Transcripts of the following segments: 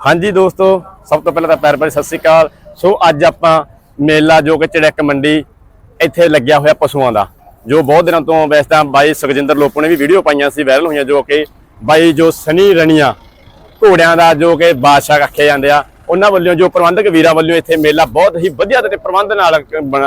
ਹਾਂਜੀ ਦੋਸਤੋ, ਸਭ ਤੋਂ ਪਹਿਲਾਂ ਤਾਂ ਪਿਆਰ ਭਰੀ ਸਤਿ ਸ੍ਰੀ ਅਕਾਲ। ਸੋ ਅੱਜ ਆਪਾਂ ਮੇਲਾ ਜੋ ਕਿ ਚੜੈਕ ਮੰਡੀ ਇੱਥੇ ਲੱਗਿਆ ਹੋਇਆ ਪਸ਼ੂਆਂ ਦਾ, ਜੋ ਬਹੁਤ ਦਿਨਾਂ ਤੋਂ ਵੈਸੇ ਤਾਂ ਬਾਈ ਸੁਖਜਿੰਦਰ ਲੋਪੋ ਨੇ ਵੀ ਵੀਡੀਓ ਪਾਈਆਂ ਸੀ ਵਾਇਰਲ ਹੋਈਆਂ, ਜੋ ਕਿ ਬਾਈ ਜੋ ਸਨੀ ਰਣੀਆਂ, ਘੋੜਿਆਂ ਦਾ ਜੋ ਕਿ ਬਾਦਸ਼ਾਹ ਆਖੇ ਜਾਂਦੇ ਆ, ਉਹਨਾਂ ਵੱਲੋਂ ਜੋ ਪ੍ਰਬੰਧਕ ਵੀਰਾਂ ਵੱਲੋਂ ਇੱਥੇ ਮੇਲਾ ਬਹੁਤ ਹੀ ਵਧੀਆ ਤੇ ਪ੍ਰਬੰਧ ਨਾਲ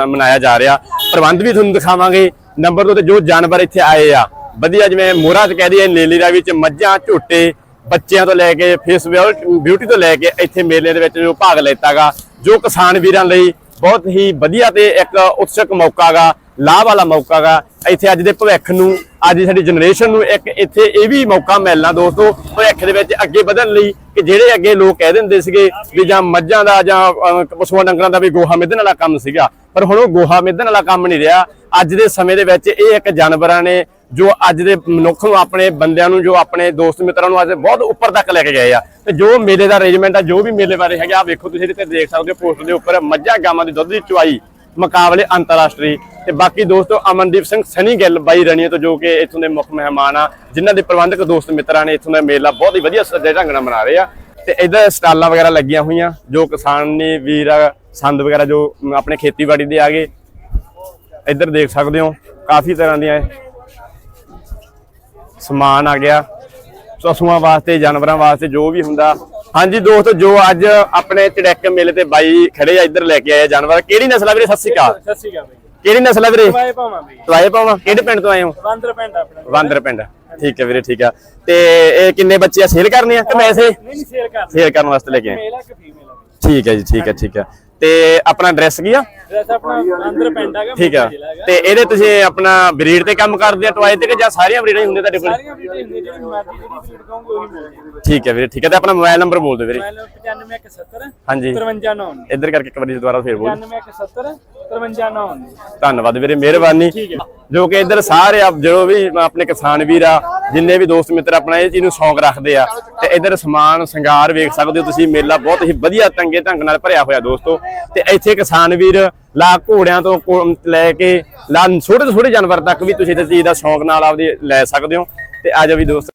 ਮਨਾਇਆ ਜਾ ਰਿਹਾ। ਪ੍ਰਬੰਧ ਵੀ ਤੁਹਾਨੂੰ ਦਿਖਾਵਾਂਗੇ। ਨੰਬਰ 2 ਤੇ ਜੋ ਜਾਨਵਰ ਇੱਥੇ ਆਏ ਆ, ਵਧੀਆ ਜਿਵੇਂ ਮੋਹਰਾ ਚ ਕਹਿ ਦਈਏ, ਨੀਲੀ ਰਾਵੀ ਚ ਮੱਝਾਂ, ਝੋਟੇ ਬੱਚਿਆਂ ਤੋਂ ਲੈ ਕੇ ਫੇਸ ਬਿਊਟੀ ਤੋਂ ਲੈ ਕੇ ਇੱਥੇ ਮੇਲੇ ਦੇ ਵਿੱਚ ਜੋ ਭਾਗ ਲੈਤਾਗਾ, ਜੋ ਕਿਸਾਨ ਵੀਰਾਂ ਲਈ ਬਹੁਤ ਹੀ ਵਧੀਆ ਤੇ ਇੱਕ ਉਤਸਕ ਮੌਕਾਗਾ, ਲਾਭ ਵਾਲਾ ਮੌਕਾਗਾ। ਇੱਥੇ ਅੱਜ ਦੇ ਭਵਿੱਖ ਨੂੰ, ਅੱਜ ਦੀ ਸਾਡੀ ਜਨਰੇਸ਼ਨ ਨੂੰ ਇੱਕ ਇੱਥੇ ਇਹ ਵੀ ਮੌਕਾ ਮਿਲਣਾ ਦੋਸਤੋ, ਭਵਿੱਖ ਦੇ ਵਿੱਚ ਅੱਗੇ ਵਧਣ ਲਈ ਕਿ ਜਿਹੜੇ ਅੱਗੇ ਲੋਕ ਕਹਿ ਦਿੰਦੇ ਸੀਗੇ ਵੀ ਜਾਂ ਮੱਝਾਂ ਦਾ ਜਾਂ ਪਸ਼ੂਆਂ ਡੰਗਰਾਂ ਦਾ ਵੀ ਗੋਹਾ ਮਿੱਧਣ ਵਾਲਾ ਕੰਮ ਸੀਗਾ। ਪਰ ਹੁਣ ਉਹ ਗੋਹਾ ਮਿੱਧਣ ਵਾਲਾ ਕੰਮ ਨਹੀਂ ਰਿਹਾ। ਅੱਜ ਦੇ ਸਮੇਂ ਦੇ ਵਿੱਚ ਇਹ ਇੱਕ ਜਾਨਵਰਾਂ ਨੇ ਜੋ ਅੱਜ ਦੇ ਮਨੁੱਖ ਨੂੰ ਆਪਣੇ ਬੰਦਿਆਂ ਨੂੰ ਜੋ ਆਪਣੇ ਦੋਸਤ ਮਿੱਤਰਾਂ ਨੂੰ ਅੱਜ ਬਹੁਤ ਉੱਪਰ ਤੱਕ ਲੈ ਕੇ ਗਏ ਆ। ਤੇ ਜੋ ਮੇਲੇ ਦਾ ਅਰੇਂਜਮੈਂਟ ਆ ਜੋ ਵੀ ਮੇਲੇ ਬਾਰੇ ਹੈਗਾ ਆ ਵੇਖੋ ਤੁਸੀਂ ਇਹਦੇ ਤੇ ਦੇਖ ਸਕਦੇ ਹੋ ਪੋਸਟ ਦੇ ਉੱਪਰ ਮੱਝਾਂ ਗਾਵਾਂ ਦੀ ਦੁੱਧ ਦੀ ਚੁਆਈ ਮੁਕਾਬਲੇ ਅੰਤਰਰਾਸ਼ਟਰੀ। ਤੇ ਬਾਕੀ ਦੋਸਤੋ ਅਮਨਦੀਪ ਸਿੰਘ ਸਨੀ ਗਿੱਲ ਬਾਈ ਰਣੀਆਂ ਤੋਂ ਜੋ ਕਿ ਇੱਥੋਂ ਦੇ ਮੁੱਖ ਮਹਿਮਾਨ ਆ ਜਿਨ੍ਹਾਂ ਦੇ ਪ੍ਰਬੰਧਕ ਦੋਸਤ ਮਿੱਤਰਾਂ ਨੇ ਇੱਥੋਂ ਦਾ ਮੇਲਾ ਬਹੁਤ ਹੀ ਵਧੀਆ ਸੱਜੇ ਢੰਗ ਨਾਲ ਮਨਾ ਰਹੇ ਆ। ਤੇ ਇਧਰ ਸਟਾਲਾਂ ਵਗੈਰਾ ਲੱਗੀਆਂ ਹੋਈਆਂ ਜੋ ਕਿਸਾਨੀ ਵੀਰ ਆ, ਸੰਦ ਵਗੈਰਾ ਜੋ ਆਪਣੇ ਖੇਤੀਬਾੜੀ ਦੇ ਆਗੇ ਇੱਧਰ ਦੇਖ ਸਕਦੇ ਹੋ ਕਾਫੀ ਤਰ੍ਹਾਂ ਦੀਆਂ ਸਮਾਨ ਆ ਗਿਆ ਪਸ਼ੂਆਂ ਵਾਸਤੇ ਜਾਨਵਰਾਂ ਵਾਸਤੇ ਜੋ ਵੀ ਹੁੰਦਾ। ਹਾਂਜੀ ਦੋਸਤੋ ਜੋ ਅੱਜ ਆਪਣੇ ਚੜੈਕ ਮੇਲੇ ਤੇ ਬਾਈ ਖੜੇ ਆ ਇੱਧਰ ਲੈ ਕੇ ਆਏ ਜਾਨਵਰ। ਕਿਹੜੀ ਨਸਲ ਆ ਵੀਰੇ? ਸਤਿ ਸ਼੍ਰੀ ਅਕਾਲ। ਸਤਿ ਸ਼੍ਰੀ ਅਕਾਲ ਬਈ ਕਿਹੜੀ ਨਸਲ ਆ ਵੀਰੇ? ਵਾਏ ਭਾਵਾਂ ਬਈ। ਤਵਾਏ ਪਾਵਾਂ ਕਿਹੜੇ ਪਿੰਡ ਤੋਂ ਆਏ ਹੋ? ਬਾਂਦਰ ਪਿੰਡ ਆਪਣਾ। ਵਾਂਦਰ ਪਿੰਡ। ਠੀਕ ਹੈ ਵੀਰੇ ਠੀਕ ਆ। ਤੇ ਇਹ ਕਿੰਨੇ ਬੱਚੇ ਆ? ਸੇਲ ਕਰਨੇ ਆ ਕਿ ਵੈਸੇ ਨਹੀਂ ਨਹੀਂ ਸ਼ੇਅਰ ਕਰ ਸੇਲ ਕਰਨ ਵਾਸਤੇ ਲੈ ਕੇ ਆਏ। ਮੇਲ ਆ ਕਿ ਫੀਮੇਲ ਆ? ਠੀਕ ਹੈ ਜੀ ਠੀਕ ਹੈ ਠੀਕ ਹੈ। ਤੇ ਆਪਣਾ ਐਡਰੈਸ ਕੀ ਆ? ਡਰੈਸ ਆਪਣਾ ਬਾਂਦਰ ਪਿੰਡ ਹੈਗਾ ਠੀਕ ਆ। ਤੇ ਇਹਦੇ ਤੁਸੀਂ ਆਪਣਾ ਬਰੀਡ ਤੇ ਕੰਮ ਕਰਦੇ ਆ ਟਵਾਏ ਤੇ ਕਿ ਜਾਂ ਸਾਰੀਆਂ ਬਰੀਡਾਂ ਹੀ ਹੁੰਦੀਆਂ ਤੁਹਾਡੇ ਕੋਲ? ਸਾਰੀਆਂ ਵੀਡੀਓ ਹੁੰਦੀਆਂ ਜਿਹੜੀ ਮਰਜ਼ੀ ਜਿਹੜੀ ਫੀਡ ਕਹੋਗੇ ਉਹੀ ਮਿਲਦੀ ਠੀਕ ਹੈ ਵੀਰੇ ਠੀਕ ਹੈ ਤੇ ਆਪਣਾ ਮੋਬਾਈਲ ਨੰਬਰ ਬੋਲ ਦਿਓ ਵੀਰੇ। ਮੈਂ 95170 ਹਾਂਜੀ। 5399 ਇੱਧਰ ਕਰਕੇ ਇੱਕ ਵਾਰੀ ਦੁਬਾਰਾ ਫੇਰ ਬੋਲ 95170 5399 ਧੰਨਵਾਦ ਵੀਰੇ ਮਿਹਰਬਾਨੀ। ਜੋ ਕਿ ਇੱਧਰ ਸਾਰੇ ਆ ਜੋ ਵੀ ਆਪਣੇ ਕਿਸਾਨ ਵੀਰ ਆ ਜਿੰਨੇ ਵੀ ਦੋਸਤ ਮਿੱਤਰ ਆਪਣਾ ਇਹ ਚੀਜ਼ ਨੂੰ ਸ਼ੌਂਕ ਰੱਖਦੇ ਆ। ਤੇ ਇੱਧਰ ਸਮਾਨ ਸ਼ਿੰਗਾਰ ਵੇਖ ਸਕਦੇ ਹੋ ਤੁਸੀਂ ਮੇਲਾ ਬਹੁਤ ਹੀ ਵਧੀਆ ਤੰਗੇ ਢੰਗ ਨਾਲ ਭਰਿਆ ਹੋਇਆ ਦੋਸਤੋ। ਤੇ ਇੱਥੇ ਕਿਸਾਨ ਵੀਰ ਲਾ ਘੋੜਿਆਂ ਤੋਂ ਕੋ- ਲੈ ਕੇ ਲਾ ਛੋਟੇ ਤੋਂ ਛੋਟੇ ਜਾਨਵਰ ਤੱਕ ਵੀ ਤੁਸੀਂ ਇਸ ਚੀਜ਼ ਦਾ ਸ਼ੌਂਕ ਨਾਲ ਆਪਦੇ ਲੈ ਸਕਦੇ ਹੋ। ਤੇ ਆ ਜਾਓ ਵੀ ਦੋਸਤ।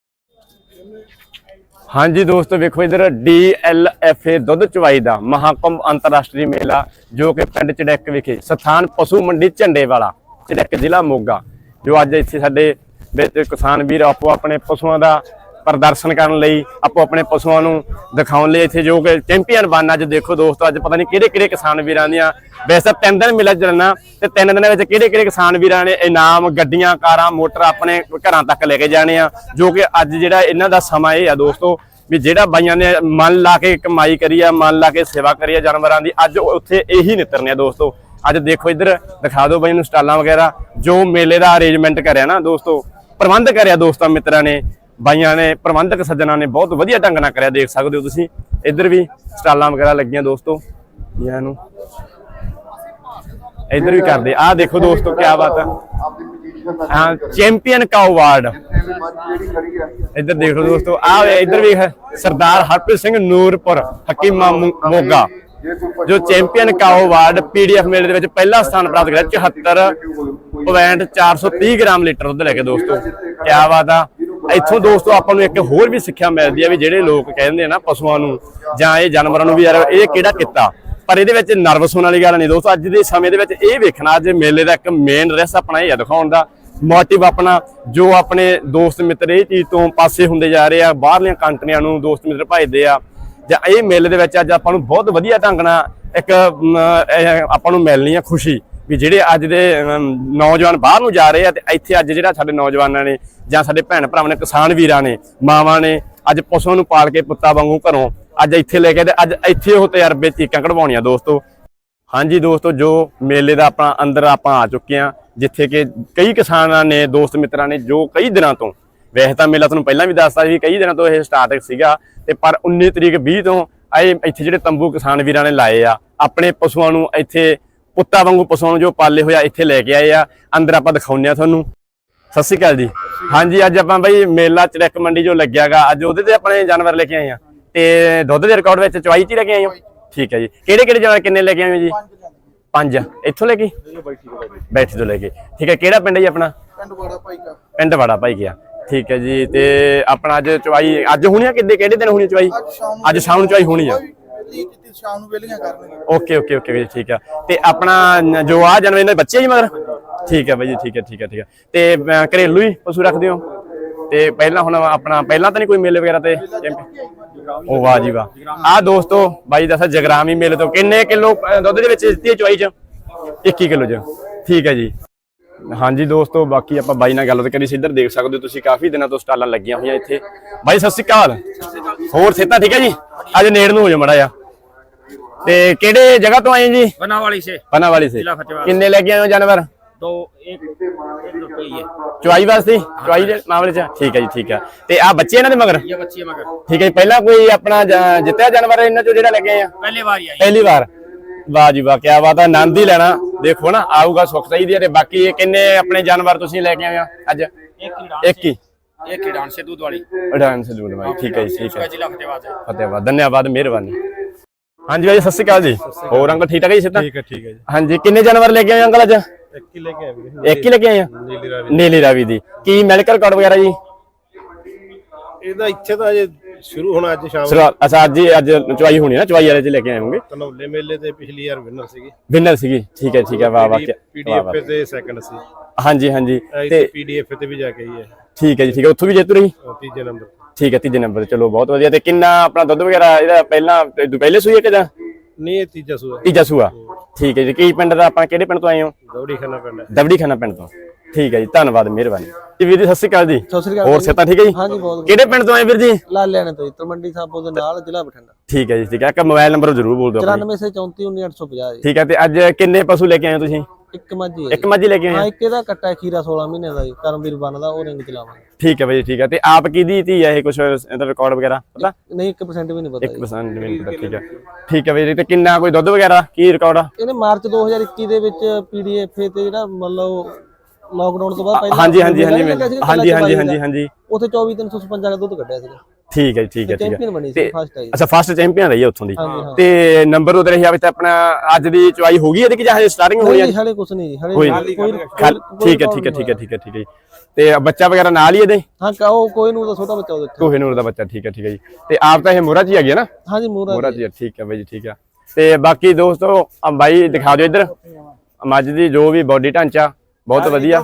ਹਾਂਜੀ ਦੋਸਤੋ, ਵੇਖੋ ਇਧਰ ਡੀਐਲਐਫਏ ਦੁੱਧ ਚਵਾਈ ਦਾ ਮਹਾਕੁੰਭ ਅੰਤਰਰਾਸ਼ਟਰੀ ਮੇਲਾ, ਜੋ ਕਿ ਪਿੰਡ ਚੜੈਕ ਵਿਖੇ ਸਥਾਨ ਪਸ਼ੂ ਮੰਡੀ ਝੰਡੇ ਵਾਲਾ ਚੜੈਕ ਜ਼ਿਲ੍ਹਾ ਮੋਗਾ, ਜੋ ਅੱਜ ਇੱਥੇ ਸਾਡੇ ਵਿੱਚ ਕਿਸਾਨ ਵੀਰ ਆਪੋ ਆਪਣੇ ਪਸ਼ੂਆਂ ਦਾ ਪ੍ਰਦਰਸ਼ਨ ਕਰਨ ਲਈ ਆਪੋ ਆਪਣੇ ਪਸ਼ੂਆਂ ਨੂੰ ਦਿਖਾਉਣ ਲਈ ਇੱਥੇ ਜੋ ਕਿ ਚੈਂਪੀਅਨ ਬਣ ਅੱਜ ਦੇਖੋ ਦੋਸਤੋ, ਅੱਜ ਪਤਾ ਨਹੀਂ ਕਿਹੜੇ ਕਿਹੜੇ ਕਿਸਾਨ ਵੀਰਾਂ ਦੀਆਂ ਵੈਸੇ ਤਿੰਨ ਦਿਨ ਮੇਲਾ ਚੱਲਣਾ ਤੇ ਤਿੰਨ ਦਿਨਾਂ ਵਿੱਚ ਕਿਹੜੇ ਕਿਹੜੇ ਕਿਸਾਨ ਵੀਰਾਂ ਨੇ ਇਨਾਮ, ਗੱਡੀਆਂ, ਕਾਰਾਂ, ਮੋਟਰ ਆਪਣੇ ਘਰਾਂ ਤੱਕ ਲੈ ਕੇ ਜਾਣੇ ਆ, ਜੋ ਕਿ ਅੱਜ ਜਿਹੜਾ ਇਹਨਾਂ ਦਾ ਸਮਾਂ ਇਹ ਆ ਦੋਸਤੋ ਵੀ ਜਿਹੜਾ ਬਾਈਆਂ ਨੇ ਮਨ ਲਾ ਕੇ ਕਮਾਈ ਕਰੀ ਆ, ਮਨ ਲਾ ਕੇ ਸੇਵਾ ਕਰੀ ਆ ਜਾਨਵਰਾਂ ਦੀ, ਅੱਜ ਉੱਥੇ ਇਹੀ ਨਿਤਰਨੇ ਆ ਦੋਸਤੋ। ਅੱਜ ਦੇਖੋ ਇੱਧਰ ਦਿਖਾ ਦਿਓ ਬਾਈ ਨੂੰ ਸਟਾਲਾਂ ਵਗੈਰਾ, ਜੋ ਮੇਲੇ ਦਾ ਅਰੇਂਜਮੈਂਟ ਕਰਿਆ ਨਾ ਦੋਸਤੋ, ਪ੍ਰਬੰਧ ਕਰਿਆ ਦੋਸਤਾਂ ਮਿੱਤਰਾਂ ਨੇ ਬਾਈਆਂ ਨੇ, ਪ੍ਰਬੰਧਕ ਸੱਜਣਾ ਨੇ ਬਹੁਤ ਵਧੀਆ ਢੰਗ ਨਾਲ ਕਰਿਆ, ਦੇਖ ਸਕਦੇ ਹੋ ਤੁਸੀਂ। ਇੱਧਰ ਵੀ ਸਟਾਲਾਂ ਵਗੈਰਾ ਲੱਗੀਆਂ ਦੋਸਤੋ। ਇਹਨਾਂ। ਨੂੰ ਇੱਧਰ ਵੀ ਕਰਦੇ। ਆਹ ਦੇਖੋ ਦੋਸਤੋ ਕੀ ਬਾਤ ਹੈ ਹਾਂ, ਚੈਂਪੀਅਨ ਕਾ ਅਵਾਰਡ ਇੱਧਰ ਦੇਖ ਲਓ ਦੋਸਤੋ, ਆਹ ਇੱਧਰ ਵੀ ਸਰਦਾਰ ਹਰਪ੍ਰੀਤ ਸਿੰਘ ਨੂਰਪੁਰ, ਹਕੀਮਾ ਮੋਗਾ, ਜੋ ਚੈਂਪੀਅਨ ਕਾ ਅਵਾਰਡ ਪੀਡੀਐਫ ਮੇਲੇ ਦੇ ਵਿੱਚ ਪਹਿਲਾ ਸਥਾਨ ਪ੍ਰਾਪਤ ਕਰਿਆ 74.430 ਗ੍ਰਾਮ ਲੀਟਰ ਦੁੱਧ ਲੈ ਕੇ ਦੋਸਤੋ। ਕੀ ਬਾਤ ਆ। ਇੱਥੋਂ ਦੋਸਤੋ ਆਪਾਂ ਨੂੰ ਇੱਕ ਹੋਰ ਵੀ ਸਿੱਖਿਆ ਮਿਲਦੀ ਆ ਵੀ ਜਿਹੜੇ ਲੋਕ ਕਹਿੰਦੇ ਆ ਨਾ ਪਸ਼ੂਆਂ ਨੂੰ ਜਾਂ ਇਹ ਜਾਨਵਰਾਂ ਨੂੰ ਵੀ ਯਾਰ ਇਹ ਕਿਹੜਾ ਕੀਤਾ? ਪਰ ਇਹਦੇ ਵਿੱਚ ਨਰਵਸ ਹੋਣ ਵਾਲੀ ਗੱਲ ਨਹੀਂ ਦੋਸਤੋ ਅੱਜ ਦੇ ਸਮੇਂ ਦੇ ਵਿੱਚ ਇਹ ਵੇਖਣਾ ਅੱਜ ਮੇਲੇ ਦਾ ਇੱਕ ਮੇਨ ਰੈਸ ਆਪਣਾ ਇਹ ਦਿਖਾਉਣ ਦਾ। ਮੋਟਿਵ ਆਪਣਾ ਜੋ ਆਪਣੇ ਦੋਸਤ ਮਿੱਤਰ ਇਹ ਚੀਜ਼ ਤੋਂ ਪਾਸੇ ਹੁੰਦੇ ਜਾ ਰਹੇ ਆ ਬਾਹਰਲੀਆਂ ਕੰਟਰੀਆਂ ਨੂੰ ਦੋਸਤ ਮਿੱਤਰ ਭਜਦੇ ਆ। ਜਾਂ ਇਹ ਮੇਲੇ ਦੇ ਵਿੱਚ ਅੱਜ ਆਪਾਂ ਨੂੰ ਬਹੁਤ ਵਧੀਆ ਢੰਗ ਨਾਲ ਇੱਕ ਆਪਾਂ ਨੂੰ ਮਿਲਣੀ ਆ ਖੁਸ਼ੀ ਵੀ ਜਿਹੜੇ ਅੱਜ ਦੇ ਨੌਜਵਾਨ ਬਾਹਰ ਨੂੰ ਜਾ ਰਹੇ ਆ ਤੇ ਇੱਥੇ ਅੱਜ ਜਿਹੜਾ ਸਾਡੇ ਨੌਜਵਾਨਾਂ ਨੇ ਜਾਂ ਸਾਡੇ ਭੈਣ ਭਰਾਵਾਂ ਨੇ, ਕਿਸਾਨ ਵੀਰਾਂ ਨੇ, ਮਾਵਾਂ ਨੇ, ਅੱਜ ਪਸ਼ੂਆਂ ਨੂੰ ਪਾਲ ਕੇ ਪੁੱਤਾਂ ਵਾਂਗੂ ਘਰੋਂ ਅੱਜ ਇੱਥੇ ਲੈ ਕੇ ਤੇ ਅੱਜ ਇੱਥੇ ਉਹ ਤਜਰਬੇ ਚੀਕਾਂ ਕਢਵਾਉਣੀਆਂ ਦੋਸਤੋ। ਹਾਂਜੀ ਦੋਸਤੋ, ਜੋ ਮੇਲੇ ਦਾ ਆਪਾਂ ਅੰਦਰ ਆਪਾਂ ਆ ਚੁੱਕੇ ਆ ਜਿੱਥੇ ਕਿ ਕਈ ਕਿਸਾਨਾਂ ਨੇ, ਦੋਸਤ ਮਿੱਤਰਾਂ ਨੇ ਜੋ ਕਈ ਦਿਨਾਂ ਤੋਂ, ਵੈਸੇ ਤਾਂ ਮੇਲਾ ਤੁਹਾਨੂੰ ਪਹਿਲਾਂ ਵੀ ਦੱਸਤਾ ਸੀ, ਕਈ ਦਿਨਾਂ ਤੋਂ ਇਹ ਸਟਾਰਟ ਸੀਗਾ, ਤੇ ਪਰ 19 ਤਰੀਕ 20 ਤੋਂ ਆਏ ਇੱਥੇ ਜਿਹੜੇ ਤੰਬੂ ਕਿਸਾਨ ਵੀਰਾਂ ਨੇ ਲਾਏ ਆ, ਆਪਣੇ ਪਸ਼ੂਆਂ ਨੂੰ ਇੱਥੇ ਪੁੱਤਾਂ ਵਾਂਗੂ, ਪਸ਼ੂਆਂ ਨੂੰ ਜੋ ਪਾਲੇ ਹੋਇਆ ਇੱਥੇ ਲੈ ਕੇ ਆਏ ਆ, ਅੰਦਰ ਆਪਾਂ ਦਿਖਾਉਂਦੇ ਆ ਤੁਹਾਨੂੰ। ਸਤਿ ਸ਼੍ਰੀ ਅਕਾਲ ਜੀ। ਹਾਂਜੀ ਅੱਜ ਆਪਾਂ ਬਈ ਮੇਲਾ ਚੜਕ ਮੰਡੀ ਜੋ ਲੱਗਿਆਗਾ ਅੱਜ ਉਹਦੇ ਤੇ ਆਪਣੇ ਜਾਨਵਰ ਲੈ ਕੇ ਆਏ ਆ। ਤੇ ਦੁੱਧ ਦੇ ਰਿਕਾਰਡ ਵਿੱਚ ਚਵਾਈ ਚ ਹੀ ਲੈ ਕੇ ਆਏ ਹੋ? ਠੀਕ ਹੈ ਜੀ। ਕਿਹੜੇ ਕਿਹੜੇ ਜਾਨਵਰ ਕਿੰਨੇ ਲੈ ਕੇ ਆਏ ਹੋ ਜੀ? ਪੰਜ। ਇੱਥੋਂ ਲੈ ਕੇ? ਬੈਠੀ ਤੋਂ ਲੈ ਕੇ। ਠੀਕ ਹੈ ਕਿਹੜਾ ਪਿੰਡ ਹੈ ਜੀ ਆਪਣਾ? ਪਿੰਡ ਵਾੜਾ ਭਾਈ ਕਾ ਪਿੰਡ ਵਾੜਾ ਭਾਈ ਗਿਆ। ਠੀਕ ਹੈ ਜੀ ਤੇ ਆਪਣਾ ਅੱਜ ਚਵਾਈ ਅੱਜ ਹੋਣੀ ਆ ਕਿੱਦੇ ਕਿਹੜੇ ਦਿਨ ਹੋਣੀ ਆ ਚਵਾਈ? ਅੱਜ ਸ਼ਾਮ ਨੂੰ ਚਵਾਈ ਹੋਣੀ ਆ। ਸ਼ਾਮ ਨੂੰ ਵੇਲੀਆਂ ਕਰਨਗੇ ਓਕੇ ਓਕੇ ਓਕੇ ਜੀ ਠੀਕ ਆ। ਤੇ ਆਪਣਾ ਜੋ ਆ ਜਨਮ ਇਹਨਾਂ ਦੇ ਬੱਚੇ ਆ ਜੀ ਮਗਰ? ਠੀਕ ਹੈ ਬਾਈ ਜੀ ਠੀਕ ਹੈ ਠੀਕ ਹੈ ਠੀਕ ਹੈ। ਤੇ ਘਰੇਲੂ ਹੀ ਪਸ਼ੂ ਰੱਖਦੇ ਹੋ? ਤੇ ਪਹਿਲਾਂ ਹੁਣ ਆਪਣਾ ਪਹਿਲਾਂ ਤਾਂ ਨਹੀਂ ਕੋਈ ਮੇਲੇ ਵਗੈਰਾ ਤੇ ਉਹ ਵਾਹ ਜੀ ਵਾਹ। ਆ ਦੋਸਤੋ ਬਾਈ ਦੱਸਾ ਜਗਰਾਮੀ ਮੇਲੇ ਤੋਂ ਕਿੰਨੇ ਕਿਲੋ ਦੁੱਧ ਦੇ ਵਿੱਚ ਦਿੱਤੀ ਚੋਈ ਚ? 21 ਕਿਲੋ ਚ। ਠੀਕ ਹੈ ਜੀ। ਹਾਂਜੀ ਦੋਸਤੋ ਬਾਕੀ ਆਪਾਂ ਬਾਈ ਨਾਲ ਗੱਲਬਾਤ ਕਰੀ ਸੀ ਇੱਧਰ ਦੇਖ ਸਕਦੇ ਹੋ ਤੁਸੀਂ ਕਾਫੀ ਦਿਨਾਂ ਤੋਂ ਸਟਾਲਾਂ ਲੱਗੀਆਂ ਹੋਈਆਂ ਇੱਥੇ। ਬਾਈ ਸਤਿ ਸ਼੍ਰੀ ਅਕਾਲ। ਹੋਰ ਸਿਹਤਾਂ ਠੀਕ ਹੈ ਜੀ? ਅੱਜ ਨੇੜ ਨੂੰ ਹੋ ਜਾ ਮੜਾ ਜਾ ਤੇ ਕਿਹੜੇ ਜਗ੍ਹਾ ਤੋਂ ਆਏ ਜੀ? ਬਨਾਵਾਲੀ ਸੇ। ਬਨਾਵਾਲੀ ਸੇ। ਕਿੰਨੇ ਲੈ ਕੇ ਆਏ ਜਾਨਵਰ? ਦੋ ਚੁਆਈ ਵਾਸਤੇ? ਚੁਆਈ ਦੇ ਮਾਮਲੇ 'ਚ? ਠੀਕ ਹੈ ਜੀ ਠੀਕ ਹੈ। ਤੇ ਆ ਬੱਚੇ ਇਹਨਾਂ ਦੇ ਮਗਰ? ਇਹ ਬੱਚੇ ਮਗਰ। ਠੀਕ ਹੈ ਜੀ ਪਹਿਲਾਂ ਕੋਈ ਆਪਣਾ ਜਿੱਤਿਆ ਜਾਨਵਰ ਇਹਨਾਂ 'ਚੋਂ ਜਿਹੜਾ ਲੱਗੇ ਆ? ਪਹਿਲੀ ਵਾਰੀ ਆਈ। ਪਹਿਲੀ ਵਾਰ। ਵਾਹ ਜੀ ਵਾਹ ਕਿਆ ਬਾਤ ਆ ਆਨੰਦ ਹੀ ਲੈਣਾ। ਦੇਖੋ ਨਾ ਆਊਗਾ ਸੁੱਖ ਚਾਹੀਦੀ ਹੈ ਤੇ ਬਾਕੀ ਇਹ ਕਿੰਨੇ ਆਪਣੇ ਜਾਨਵਰ ਤੁਸੀਂ ਲੈ ਕੇ ਆਏ ਹੋ ਅੱਜ? ਇੱਕ ਹੀ ਇੱਕ ਹੀ? ਹੈ। ਇੱਕ ਹੀ ਡਾਂਸ ਦੁੱਧ ਵਾਲੀ ਠੀਕ ਹੈ ਠੀਕ ਹੈ। ਜ਼ਿਲ੍ਹਾ ਫਤਿਹਵਾਦ ਹੈ। ਫਤਿਹਵਾਦ ਧੰਨਵਾਦ ਮਿਹਰਬਾਨੀ। ਹਾਂਜੀ ਭਾਈ ਸਤਿ ਸ਼੍ਰੀ ਅਕਾਲ ਜੀ। ਹੋਰ ਅੰਕਲ ਠੀਕ ਹੈ ਜੀ ਸਿੱਧਾ? ਠੀਕ ਹੈ ਠੀਕ ਹੈ ਜੀ। ਹਾਂਜੀ ਕਿੰਨੇ ਜਾਨਵਰ ਲੈ ਕੇ ਆਏ ਅੰਕਲ ਅੱਜ? ਇੱਕ ਹੀ ਲੈ ਕੇ ਆਏ ਵੀਰੇ। ਇੱਕ ਹੀ ਲੈ ਕੇ ਆਏ ਆ? ਨੀਲੀ ਰਾਵੀ ਨੀਲੀ ਰਾਵੀ ਦੀ। ਕੀ ਮੈਡੀਕਲ ਕਾਰਡ ਵਗੈਰਾ ਜੀ? ਇਹਦਾ ਇੱਥੇ ਤਾਂ ਅਜੇ ਸ਼ੁਰੂ ਹੋਣਾ ਅੱਜ ਸ਼ਾਮ ਨੂੰ ਅੱਛਾ ਅੱਜ ਅੱਜ ਚੁਆਈ ਹੋਣੀ ਹੈ ਨਾ ਚੁਆਈ ਵਾਲੇ ਚ ਲੈ ਕੇ ਆਏ ਹੋਗੇ? ਤਨੌਲੇ ਮੇਲੇ ਤੇ ਪਿਛਲੀ ਵਾਰ ਵਿਨਰ ਸੀਗੀ। ਵਿਨਰ ਸੀਗੀ। ਠੀਕ ਹੈ ਠੀਕ ਹੈ ਵਾਹ ਵਾਹ ਪੀਡੀਐਫ ਤੇ ਸੈਕੰਡ ਸੀ। ਹਾਂਜੀ ਹਾਂਜੀ। ਤੇ ਪੀਡੀਐਫ ਤੇ ਵੀ ਜਾ ਕੇ ਆਈ ਹੈ। ਠੀਕ ਹੈ ਜੀ ਠੀਕ ਹੈ। ਉੱਥੋਂ ਵੀ ਜੇਤੂ ਰਹੀ? ਤੀਜੇ ਨੰਬਰ। ਠੀਕ ਹੈ ਤੀਜੇ ਨੰਬਰ ਚਲੋ ਬਹੁਤ ਵਧੀਆ। ਤੇ ਕਿੰਨਾ ਆਪਣਾ ਦੁੱਧ ਵਗੈਰਾ ਇਹਦਾ ਪਹਿਲਾਂ ਪਹਿਲੇ ਸੂਈ ਹੈ ਕਿ ਜਾਂ? ਨਹੀਂ ਇਹ ਤੀਜਾ ਸੂਆ। ਤੀਜਾ ਸੂਆ। ਠੀਕ ਹੈ ਜੀ। ਕੀ ਪਿੰਡ ਦਾ ਆਪਾਂ ਕਿਹੜੇ ਪਿੰਡ ਤੋਂ ਆਏ ਹੋ? ਦੌੜੀ ਖਾਨਾ ਪੈਂਦਾ ਦਬੜੀ ਖਾਨਾ ਪਿੰਡ ਤੋਂ। ਠੀਕ ਹੈ ਜੀ। ਧੰਨਵਾਦ ਮਿਹਰਬਾਨੀ। ਜੀ ਵੀਰ ਜੀ ਸਤਿ ਸ਼੍ਰੀ ਅਕਾਲ ਜੀ। ਸਤਿ ਸ੍ਰੀ ਅਕਾਲ ਹੋਰ ਸਿਹਤਾਂ ਠੀਕ ਹੈ ਜੀ? ਹਾਂਜੀ ਬਹੁਤ ਕਿਹੜੇ ਪਿੰਡ ਤੋਂ ਆਏ ਵੀਰ ਜੀ? ਲਾਲਿਆਣੇ ਤੋਂ ਜੀ, ਸਾਬੋ ਦੇ ਨਾਲ ਜ਼ਿਲ੍ਹਾ ਬਠਿੰਡਾ। ਠੀਕ ਹੈ ਜੀ। ਠੀਕ ਹੈ। ਇੱਕ ਮੋਬਾਈਲ ਨੰਬਰ ਜ਼ਰੂਰ ਬੋਲ ਦਿਓ ਆਪਣਾ। 94 ਸੇ 34 19 850 ਜੀ। ਠੀਕ ਹੈ। ਤੇ ਅੱਜ ਕਿੰਨੇ ਪਸ਼ੂ ਲੈ ਕੇ ਆਏ ਹੋ ਤੁਸੀਂ? ਇੱਕ ਮੱਝੀ ਹੈ ਇੱਕ ਮੱਝ ਹੀ ਲੈ ਕੇ ਆਏ ਹਾਂ ਇੱਕ ਇਹਦਾ ਕੱਟਾ ਖੀਰਾ 16 ਮਹੀਨੇ ਦਾ ਜੀ ਕਰਮਵੀਰ ਬਣਦਾ ਉਹ ਰਿੰਗ ਚਲਾਵਾਂਗੇ। ਠੀਕ ਹੈ ਬਾਈ ਠੀਕ ਹੈ। ਤੇ ਆਪ ਕਿਹਦੀ ਧੀ ਹੈ ਇਹ ਕੁਝ ਇਹਦਾ ਰਿਕਾਰਡ ਵਗੈਰਾ ਪਤਾ? ਨਹੀਂ 1% ਵੀ ਨਹੀਂ ਪਤਾ ਜੀ। 1% ਵੀ ਨਹੀਂ ਪਤਾ ਠੀਕ ਹੈ। ਠੀਕ ਹੈ ਬਾਈ ਜੀ, ਤੇ ਕਿੰਨਾ ਕੋਈ ਦੁੱਧ ਵਗੈਰਾ ਕੀ ਰਿਕਾਰਡ ਆ? ਇਹਨੇ ਮਾਰਚ 2021 ਦੇ ਵਿੱਚ ਪੀਡੀਐਫ ਤੇ ਜਿਹੜਾ ਮਤਲਬ ਲਾਕਡਾਊਨ ਤੋਂ ਬਾਅਦ ਪਹਿਲਾਂ ਹਾਂਜੀ ਹਾਂਜੀ ਹਾਂਜੀ ਹਾਂਜੀ ਹਾਂਜੀ ਹਾਂਜੀ ਉੱਥੇ 24356 ਦਾ ਦੁੱਧ ਕੱਢਿਆ ਸੀਗਾ। ਠੀਕ ਹੈ ਜੀ, ਠੀਕ ਹੈ ਠੀਕ ਹੈ। ਚੈਂਪੀਅਨ ਬਣੀ ਸੀ ਤੇ- ਫਸਟ ਆਈ ਅੱਛਾ ਫਸਟ ਚੈਂਪੀਅਨ ਰਹੀ ਹੈ ਉੱਥੋਂ ਦੀ। ਹਾਂ ਤੇ ਨੰਬਰ ਉਧਰ ਰਿਹਾ ਵਿੱਚ ਆਪਣਾ ਅੱਜ ਦੀ ਚੁਆਈ ਹੋ ਗਈ ਇਹਦੀ ਕਿ ਜਾਂ ਹਜੇ ਸਟਾਰਟਿੰਗ ਹੋਈ ਹੈ ਨਹੀਂ ਹਲੇ ਕੁਛ ਨਹੀਂ ਜੀ ਹਲੇ ਠੀਕ ਹੈ ਠੀਕ ਹੈ ਠੀਕ ਹੈ ਠੀਕ ਹੈ ਠੀਕ ਹੈ ਜੀ। ਤੇ ਬੱਚਾ ਵਗੈਰਾ ਨਾਲ ਹੀ ਇਹਦੇ? ਹਾਂ ਕਹੋ ਕੋਈ ਨੂੰ ਤਾਂ ਛੋਟਾ ਬੱਚਾ ਉਹਦੇ ਕੋਹੇ ਨੂਰ ਦਾ ਬੱਚਾ ਠੀਕ ਹੈ ਠੀਕ ਹੈ ਜੀ। ਤੇ ਆਪ ਤਾਂ ਇਹ ਮੋਰਾ ਚ ਹੀ ਹੈਗੀ ਹੈ ਨਾ? ਹਾਂਜੀ ਮੂਰਾ ਮੋਰਾ ਜੀ। ਠੀਕ ਹੈ ਬਾਈ ਜੀ ਠੀਕ ਹੈ। ਤੇ ਬਾਕੀ ਦੋਸਤੋ ਆ ਬਾਈ ਦਿਖਾ ਦਿਓ ਇੱਧਰ। ਮੱਝ ਦੀ ਜੋ ਵੀ ਬਾਡੀ ਢਾਂਚਾ ਬਹੁਤ ਵਧੀਆ।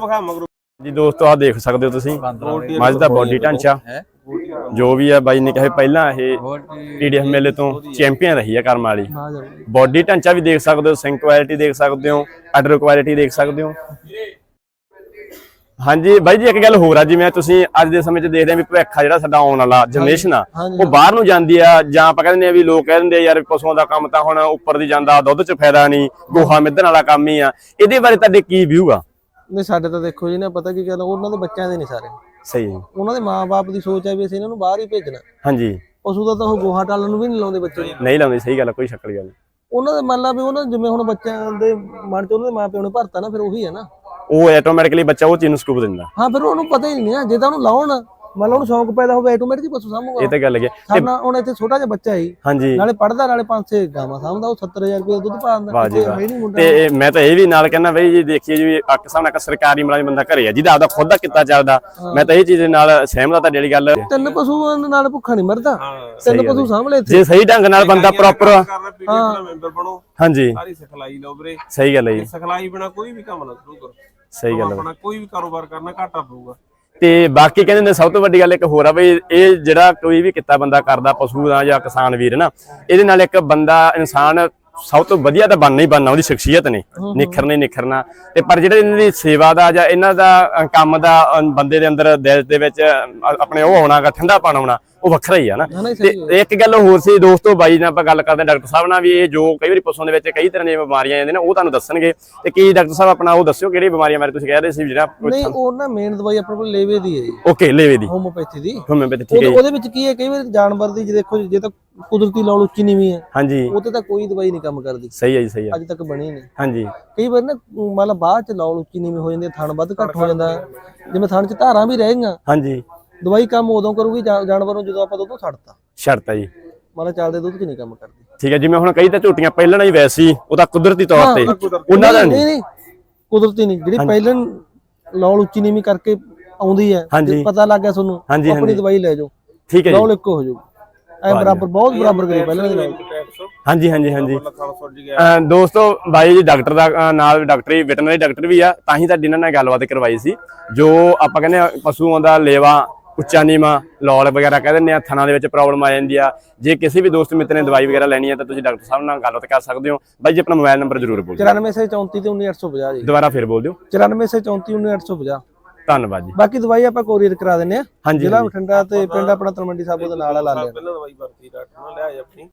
ਜੀ ਦੋਸਤੋ ਆ ਦੇਖ ਸਕਦੇ ਹੋ ਤੁਸੀਂ। ਮੱਝ ਦਾ ਬਾਡੀ ਢਾਂਚਾ। ਜੋ ਵੀ ਹੈ ਬਾਈ ਨੇ ਕਹੇ ਪਹਿਲਾਂ ਇਹ ਪੀਡੀਐਫ ਮੇਲੇ ਤੋਂ ਚੈਂਪੀਅਨ ਰਹੀ ਹੈ ਕਰਮ ਵਾਲੀ। ਬਾਡੀ ਢਾਂਚਾ ਵੀ ਦੇਖ ਸਕਦੇ ਹੋ ਸਿੰਕ ਕੁਆਲਿਟੀ ਦੇਖ ਸਕਦੇ ਹੋ ਆਰਡਰ ਕੁਆਲਿਟੀ ਦੇਖ ਸਕਦੇ ਹੋ। ਹਾਂਜੀ ਬਾਈ ਜੀ ਇੱਕ ਗੱਲ ਹੋਰ ਆ ਜਿਵੇਂ ਤੁਸੀਂ ਅੱਜ ਦੇ ਸਮੇਂ 'ਚ ਦੇਖਦੇ ਆ ਵੀ ਭਵਿੱਖ ਜਿਹੜਾ ਸਾਡਾ ਆਉਣ ਵਾਲਾ ਜਨਰੇਸ਼ਨ ਆ। ਉਹ ਬਾਹਰ ਨੂੰ ਜਾਂਦੀ ਆ ਜਾਂ ਆਪਾਂ ਕਹਿੰਦੇ ਆ ਵੀ ਲੋਕ ਕਹਿ ਦਿੰਦੇ ਆ ਯਾਰ ਪਸ਼ੂਆਂ ਦਾ ਕੰਮ ਤਾਂ ਹੁਣ ਉੱਪਰ ਦੀ ਜਾਂਦਾ ਦੁੱਧ 'ਚ ਫਾਇਦਾ ਨਹੀਂ ਗੋਹਾ ਮਿੱਧਣ ਵਾਲਾ ਕੰਮ ਹੀ ਆ। ਇਹਦੇ ਬਾਰੇ ਤੁਹਾਡੇ ਕੀ ਵਿਊ ਆ? ਨਹੀਂ ਸਾਡੇ ਤਾਂ ਦੇਖੋ ਜੀ ਨਾ ਪਤਾ ਕੀ ਗੱਲ ਉਹਨਾਂ ਦੇ ਬੱਚਿਆਂ ਦੇ ਨਹੀਂ ਸਾਰੇ। ਸਹੀ ਹੈ। ਉਹਨਾਂ ਦੇ ਮਾਪੇ ਦੀ ਸੋਚ ਹੈ ਵੀ ਅਸੀਂ ਇਹਨਾਂ ਨੂੰ ਬਾਹਰ ਹੀ ਭੇਜਣਾ। ਹਾਂਜੀ। ਪਸ਼ੂ ਦਾ ਤਾਂ ਉਹ ਗੋਹਾ ਟਾਲਣ ਨੂੰ ਵੀ ਨਹੀਂ ਲਾਉਂਦੇ ਬੱਚੇ। ਨੂੰ। ਨਹੀਂ ਲਾਉਂਦੇ ਸਹੀ ਗੱਲ ਕੋਈ ਸ਼ੱਕ ਦੀ ਗੱਲ ਨਹੀਂ। ਉਹਨਾਂ ਦੇ ਮੰਨ ਲਾ ਵੀ ਉਹਨਾਂ ਜਿਵੇਂ ਹੁਣ ਬੱਚਿਆਂ ਦੇ ਮਨ ਚ ਉਹਨਾਂ ਦੇ ਮਾਪਿਆਂ ਨੇ ਭਰਤਾ ਨਾ ਫਿਰ ਉਹੀ ਹੈ ਨਾ। ਉਹ ਆਟੋਮੈਟਿਕਲੀ ਬੱਚਾ ਉਹ ਚੀਜ਼ ਨੂੰ ਸਕੂਪ ਦਿੰਦਾ। ਹਾਂ ਫਿਰ ਉਹਨੂੰ ਪਤਾ ਹੀ ਨਹੀਂ ਆ ਜੇ ਤਾਂ ਉਹਨੂੰ ਲਾਉਣ ਮੰਨ ਉਹਨੂੰ ਸ਼ੌਂਕ ਪੈਦਾ ਹੋਵੇ ਆਟੋਮੈਟਿਕ ਪਸ਼ੂ ਸਾਂਭੂਗਾ ਇਹ ਤਾਂ ਗੱਲ ਹੈ ਸਾਡਾ ਹੁਣ ਇੱਥੇ ਛੋਟਾ ਜਿਹਾ ਬੱਚਾ ਹੈ ਹਾਂਜੀ। ਨਾਲੇ ਪੜਦਾ ਨਾਲੇ ਪੰਜ ਛੇ ਗਾਵਾਂ ਸਾਂਭਦਾ ਉਹ 70000 ਰੁਪਏ ਦੁੱਧ ਪਾ ਦਿੰਦਾ। ਹੈ ਤੇ ਮੈਂ ਤਾਂ ਇਹ ਵੀ ਨਾਲ ਕਹਿੰਦਾ ਬਈ ਜੀ ਦੇਖੀਏ ਜੀ ਅੱਕ ਸਾਹਮਣੇ ਇੱਕ ਸਰਕਾਰੀ ਮੁਲਾਜ਼ਮ ਬੰਦਾ ਘਰੇ ਆ ਜਿਹਦਾ ਆਪਦਾ ਖੁਦ ਦਾ ਕਿੱਤਾ ਚੱਲਦਾ। ਮੈਂ ਤਾਂ ਇਹ ਚੀਜ਼ ਦੇ ਨਾਲ ਸਹਿਮਤ ਆ ਤੁਹਾਡੀ ਵਾਲੀ ਗੱਲ। ਤਿੰਨ ਪਸ਼ੂ ਨਾਲ ਭੁੱਖਾ ਨਹੀਂ ਮਰਦਾ। ਤਿੰਨ ਪਸ਼ੂ ਲਏ ਇੱਥੇ। ਜੇ ਸਹੀ ਢੰਗ ਨਾਲ ਬੰਦਾ ਪ੍ਰੋਪਰ ਮੈਂਬਰ ਬਣੋ। ਹਾਂਜੀ। ਸਾਰੀ ਸਿਖਲਾਈ ਲਓ ਵੀਰੇ। ਸਹੀ ਗੱਲ ਹੈ ਜੀ। ਸਿਖਲਾਈ ਬਿਨਾ ਕੋਈ ਵੀ ਕੰਮ ਨਾ ਸ਼ੁਰੂ ਕਰੋ। ਸਹੀ ਗੱਲ ਹੈ। ਆਪਣਾ ਕੋਈ ਵੀ ਕਾਰੋਬਾਰ ਕਰਨਾ ਘਾਟਾ ਪਊਗਾ। ਤੇ ਬਾਕੀ ਕਹਿੰਦੇ ਨੇ ਸਭ ਤੋਂ ਵੱਡੀ ਗੱਲ ਇੱਕ ਹੋਰ ਆ ਬਈ ਇਹ ਜਿਹੜਾ ਕੋਈ ਵੀ ਕਿੱਤਾ ਬੰਦਾ ਕਰਦਾ ਪਸ਼ੂ ਦਾ ਜਾਂ ਕਿਸਾਨ ਵੀਰ ਨਾ ਇਹਦੇ ਨਾਲ ਇੱਕ ਬੰਦਾ ਇਨਸਾਨ ਸਭ ਤੋਂ ਵਧੀਆ ਤਾਂ ਬਣਨਾ ਹੀ ਬਣਨਾ ਉਹਦੀ ਸ਼ਖਸੀਅਤ ਨੇ ਨਿਖਰਨਾ ਨਿਖਰਨਾ। ਤੇ ਪਰ ਜਿਹੜਾ ਇਹਨਾਂ ਦੀ ਸੇਵਾ ਦਾ ਜਾਂ ਇਹਨਾਂ ਦਾ ਕੰਮ ਦਾ ਬੰਦੇ ਦੇ ਅੰਦਰ ਦਿਲ ਦੇ ਵਿੱਚ ਆਪਣੇ ਉਹ ਆਉਣਾਗਾ ਠੰਡਾ ਪਾਣ ਆਉਣਾ ਉਹ ਵੱਖਰਾ ਹੀ ਆ ਨਾ। ਤੇ ਇੱਕ ਗੱਲ ਹੋਰ ਸੀ ਦੋਸਤੋ ਬਾਈ ਨਾਲ ਆਪਾਂ ਗੱਲ ਕਰਦੇ ਡਾਕਟਰ ਸਾਹਿਬ ਨਾਲ ਵੀ ਇਹ ਜੋ ਕਈ ਵਾਰੀ ਪਸ਼ੂਆਂ ਦੇ ਵਿੱਚ ਕਈ ਤਰ੍ਹਾਂ ਦੀਆਂ ਬਿਮਾਰੀਆਂ ਆਉਂਦੀਆਂ ਨੇ ਉਹ ਤੁਹਾਨੂੰ ਦੱਸਣਗੇ। ਤੇ ਕੀ ਡਾਕਟਰ ਸਾਹਿਬ ਆਪਣਾ ਉਹ ਦੱਸਿਓ ਕਿਹੜੀ ਬਿਮਾਰੀਆਂ ਬਾਰੇ ਤੁਸੀਂ ਕਹਿ ਰਹੇ ਸੀ ਜਿਹੜਾ ਨਹੀਂ ਉਹ ਨਾ ਮੇਨ ਦਵਾਈ ਆਪਣੇ ਕੋਲ ਲੇਵੇ ਦੀ ਹੈ ਜੀ। ਓਕੇ ਲੈਵੇ ਦੀ। ਹੋਮੋਪੈਥੀ ਦੀ। ਹੋਮਿਓਪੈਥੀ ਠੀਕ ਹੈ ਉਹਦੇ ਵਿੱਚ ਕੀ ਹੈ ਕਈ ਵਾਰ ਜਾਨਵਰ ਦੀ ਜੇ ਦੇਖੋ ਜੇ ਤਾਂ ਕੁਦਰਤੀ ਲੌੜ ਉੱਚੀ ਨੀਵੀਂ ਹੈ ਹਾਂਜੀ। ਉਹ ਤੇ ਤਾਂ ਕੋਈ ਦਵਾਈ ਨਹੀਂ ਕੰਮ ਕਰਦੀ। ਸਹੀ ਹੈ ਜੀ ਸਹੀ ਹੈ। ਅੱਜ ਤੱਕ ਬਣੀ ਨਹੀਂ। ਹਾਂਜੀ। ਕਈ ਵਾਰ ਨਾ ਮੰਨ ਲਾ ਬਾਅਦ ਚ ਲੌੜ ਉੱਚੀ ਨੀਵੀਂ ਹੋ ਜਾਂਦੀ ਥਣ ਵੱਧ ਘੱਟ ਹੋ ਜਾਂਦਾ। ਜਿਵੇਂ ਥਣ ਚ ਧਾਰਾਂ ਵੀ ਰਹਿ ਗਈਆਂ ਹਾਂਜੀ। ਦਵਾਈ ਕੰਮ ਉਦੋਂ ਕਰੂਗੀ ਜਾ- ਜਾਨਵਰ ਨੂੰ ਜਦੋਂ ਆਪਾਂ ਦੁੱਧ ਛੱਡਤਾ। ਸ਼ਰਤ ਹੈ ਜੀ। ਮੰਨ ਲਾ ਚੱਲਦੇ ਦੁੱਧ ਚ ਨਹੀਂ ਕੰਮ ਕਰਦੀ। ਠੀਕ ਹੈ ਜਿਵੇਂ ਹੁਣ ਕਈ ਤਾਂ ਝੋਟੀਆਂ ਪਹਿਲਾਂ ਹੀ ਵੈਸੀ ਉਹ ਤਾਂ ਕੁਦਰਤੀ ਤੌਰ ਤੇ। ਉਹਨਾਂ ਦਾ ਨਹੀਂ। ਨਹੀਂ ਨਹੀਂ ਕੁਦਰਤੀ ਨਹੀਂ। ਜਿਹੜੀ ਪਹਿਲਾਂ ਲੌੜ ਉੱਚੀ ਨੀਵੀਂ ਕਰਕੇ ਆਉਂਦੀ ਹੈ ਹਾਂਜੀ। ਤੇ ਪਤਾ ਲੱਗ ਗਿਆ ਤੁਹਾਨੂੰ ਹਾਂਜੀ, ਆਪਣੀ ਹਾਂਜੀ। ਦਵਾਈ ਲੈ ਜਾਓ। ਠੀਕ ਹੈ ਜੀ। ਲੌਲ ਇੱਕੋ ਹੋ ਜਾਊ। ਐ ਬਰਾਬਰ ਬਹੁਤ ਬਰਾਬਰ ਕਰੀ ਪਹਿਲਾਂ ਦੇ ਨਾਲ। ਹਾਂਜੀ ਹਾਂਜੀ ਹਾਂਜੀ। ਅਹ ਦੋਸਤੋ ਬਾਈ ਜੀ ਡਾਕਟਰ ਦਾ ਅਹ ਨਾਲ ਡਾਕਟਰੀ ਵੈਟਰਨਰੀ ਡਾਕਟਰ ਵੀ ਆ ਤਾਂ ਹੀ ਤੁਹਾਡੀ ਇਹਨਾਂ ਨਾਲ ਗੱਲਬਾਤ ਕਰਵਾਈ ਸੀ। ਜੋ ਆਪਾਂ ਕਹਿੰਦੇ ਆ ਪਸ਼ੂਆਂ ਦਾ ਲੇਵਾ ਉੱਚਾ ਨੀਵਾ ਲੌਲ ਵਗੈਰਾ ਕਹਿ ਦਿੰਦੇ ਆ ਥਣਾ ਦੇ ਵਿੱਚ ਪ੍ਰੋਬਲਮ ਆ ਜਾਂਦੀ ਆ। ਜੇ ਕਿਸੇ ਵੀ ਦੋਸਤ ਮਿੱਤਰ ਨੇ ਦਵਾਈ ਵਗੈਰਾ ਲੈਣੀ ਆ ਤਾਂ ਤੁਸੀਂ ਡਾਕਟਰ ਸਾਹਿਬ ਨਾਲ ਗੱਲਬਾਤ ਕਰ ਸਕਦੇ ਹੋ। ਬਾਈ ਜੀ ਆਪਣਾ ਮੋਬਾਈਲ ਨੰਬਰ ਜ਼ਰੂਰ ਬੋਲ ਦਿਓ। 94 ਸੇ 34 ਤੇ 19850 ਜੀ। ਦੁਬਾਰਾ ਫਿਰ ਬੋਲ ਦਿਓ। 94 ਸੇ 34 19850 ਧੰਨਵਾਦ ਜੀ। ਬਾਕੀ ਦਵਾਈ ਆਪਾਂ ਕੋਰੀਅਰ ਕਰਾ ਦਿੰਨੇ ਆ। ਹਾਂਜੀ ਜ਼ਿਲ੍ਹਾ। ਬਠਿੰਡਾ ਤੇ ਪਿੰਡ ਆਪਣਾ ਤਲਵੰਡੀ ਸਾਬੋ ਦੇ ਨਾਲ ਆ ਲਾ ਲਿਆ। ਪਹਿਲਾਂ ਦਵਾਈ ਵਰਤੀ ਡਾਕਟਰ ਨਾਲ ਲਿਆ ਆਪਣੀ।